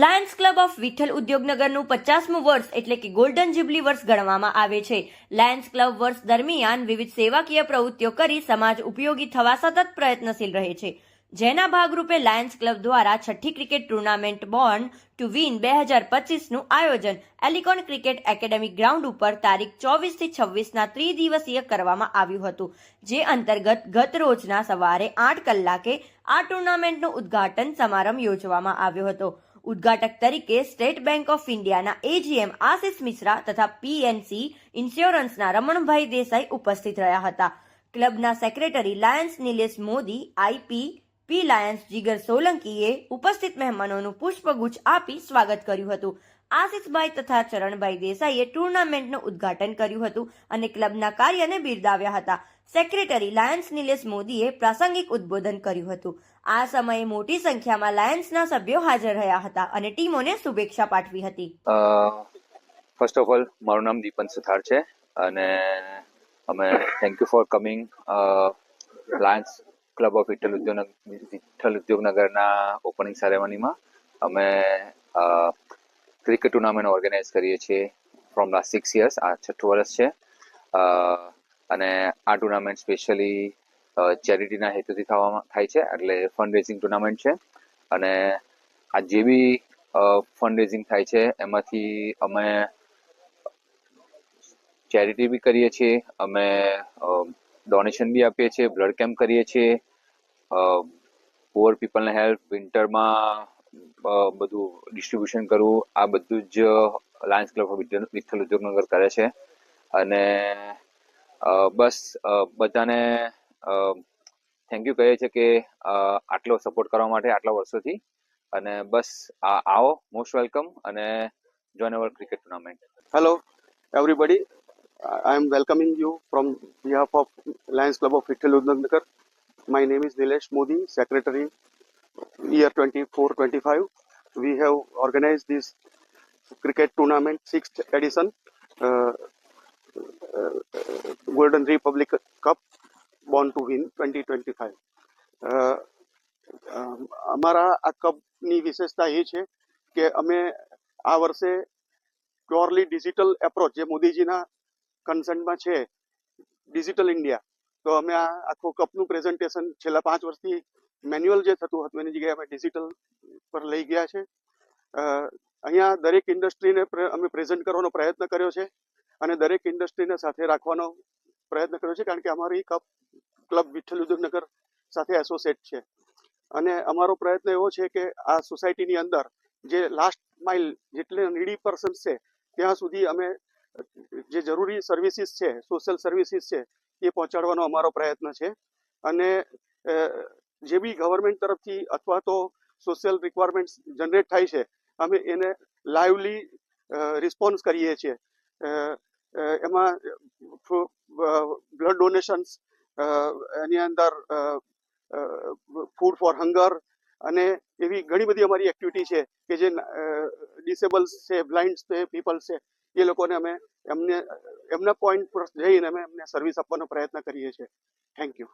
Lions club of Vitthal ઉદ્યોગનગરનું પચાસમું વર્ષ એટલે કે ગોલ્ડન જ્યુબલી વર્ષ ગણવામાં આવે છે. લાયન્સ ક્લબ વર્ષ દરમિયાન વિવિધ સેવાકીય પ્રવૃત્તિઓ કરી સમાજ ઉપયોગી થવા સતત પ્રયત્નશીલ રહે છે. જેના ભાગરૂપે લાયન્સ ક્લબ દ્વારા છઠ્ઠી cricket tournament born to win બે હજાર પચીસનું આયોજન એલિકોન ક્રિકેટ એકેડેમી ગ્રાઉન્ડ ઉપર તારીખ ચોવીસથી છવ્વીસના ત્રિદિવસીય કરવામાં આવ્યું હતું, જે અંતર્ગત ગત રોજના સવારે આઠ કલાકે આ ટુર્નામેન્ટનું ઉદ્ઘાટન સમારંભ યોજવામાં આવ્યો હતો. ઉદ્ઘાટક તરીકે સ્ટેટ બેંક ઓફ ઇન્ડિયાના એજીએમ આશિષ મિશ્રા તથા પીએનસી ઇન્સ્યોરન્સના રમણભાઈ દેસાઈ ઉપસ્થિત રહ્યા હતા. ક્લબના secretary Lions Nilesh Modi IP P Lions Jigar સોલંકીએ ઉપસ્થિત મહેમાનોનું પુષ્પગુચ્છ આપી સ્વાગત કર્યું હતું. આશિષભાઈ તથા ચરણભાઈ દેસાઈએ ટુર્નામેન્ટનું ઉદ્ઘાટન કર્યું હતું અને ક્લબના કાર્યને બિરદાવ્યા હતા. સેક્રેટરી લાયન્સ નિલેશ મોદીએ પ્રાસંગિક ઉદ્બોધન કર્યું હતું. આ સમયે મોટી સંખ્યામાં લાયન્સના સભ્યો હાજર રહ્યા હતા અને ટીમોને શુભેચ્છા પાઠવી હતી. ફર્સ્ટ ઓફ ઓલ મારું નામ દીપન સુથાર છે અને અમે thank you for coming lions club of Vitthal Udyog Vitthal ઉદ્યોગનગરના opening સેરેમનીમાં અમે ક્રિકેટ ટુર્નામેન્ટ ઓર્ગેનાઇઝ કરીએ છીએ ફ્રોમ લાસ્ટ સિક્સ યર્સ આ છઠ્ઠું વર્ષ છે. અને આ ટુર્નામેન્ટ સ્પેશિયલી ચેરિટીના હેતુથી થવામાં, થાય છે. એટલે ફંડ રેઝિંગ ટુર્નામેન્ટ છે. અને આ જે બી ફંડ રેઝિંગ થાય છે, એમાંથી અમે ચેરિટી બી કરીએ છીએ. અમે ડોનેશન બી આપીએ છીએ બ્લડ કેમ્પ કરીએ છીએ. પુઅર પીપલને હેલ્પ વિન્ટરમાં બધું ડિસ્ટ્રીબ્યુશન કરવું, આ બધું જ lions club of Vitthal Udyognagar કરે છે. અને બસ બધાને થેન્ક યુ કહીએ છીએ કે આટલો સપોર્ટ કરવા માટે આટલા વર્ષોથી અને બસ આવો મોસ્ટ વેલકમ અને join our cricket tournament Hello, everybody. I I am welcoming you from behalf of Lions Club of Vittal Udnagnagar. My name is Nilesh Modi, Secretary, year 24-25. We have organized this cricket tournament, sixth edition, uh, uh, Golden Republic Cup, Born to Win 2025. Uh, અમ, અમારા આ કપની વિશેષતા એ છે કે અમે આ વર્ષે purely digital approach જે મોદીજીના કન્સર્નમાં છે ડિજિટલ ઇન્ડિયા તો અમે આ આખું કપનું પ્રેઝન્ટેશન છેલ્લા પાંચ વર્ષથી મેન્યુઅલ જે થતું હતું એની જગ્યાએ અમે ડિજિટલ પર લઈ ગયા છે. અહીંયા દરેક ઇન્ડસ્ટ્રીને અમે પ્રેઝન્ટ કરવાનો પ્રયત્ન કર્યો છે. અને દરેક ઇન્ડસ્ટ્રીને સાથે રાખવાનો પ્રયત્ન કર્યો છે, કારણ કે અમારી કપ ક્લબ વિઠ્ઠલ ઉદ્યોગનગર સાથે એસોસિએટ છે. અને અમારો પ્રયત્ન એવો છે કે આ સોસાયટીની અંદર જે લાસ્ટ માઇલ જેટલે નીડી પર્સન્સ છે, ત્યાં સુધી અમે જે જરૂરી સર્વિસીસ છે સોશિયલ સર્વિસીસ છે, એ પહોંચાડવાનો અમારો પ્રયત્ન છે. અને જે બી ગવર્મેન્ટ તરફથી અથવા તો સોશિયલ રિક્વાયરમેન્ટ્સ જનરેટ થાય છે, અમે એને લાઈવલી રિસ્પોન્સ કરીએ છીએ. એમાં બ્લડ ડોનેશન્સ એની અંદર ફૂડ ફોર હંગર અને એવી ઘણી બધી અમારી એક્ટિવિટી છે કે જે ડિસેબલ્સ છે બ્લાઇન્ડ છે, પીપલ્સ છે, એ લોકોને અમે એમને, એમના પોઈન્ટ પર જઈને અમે એમને સર્વિસ આપવાનો પ્રયત્ન કરીએ છીએ. Thank you.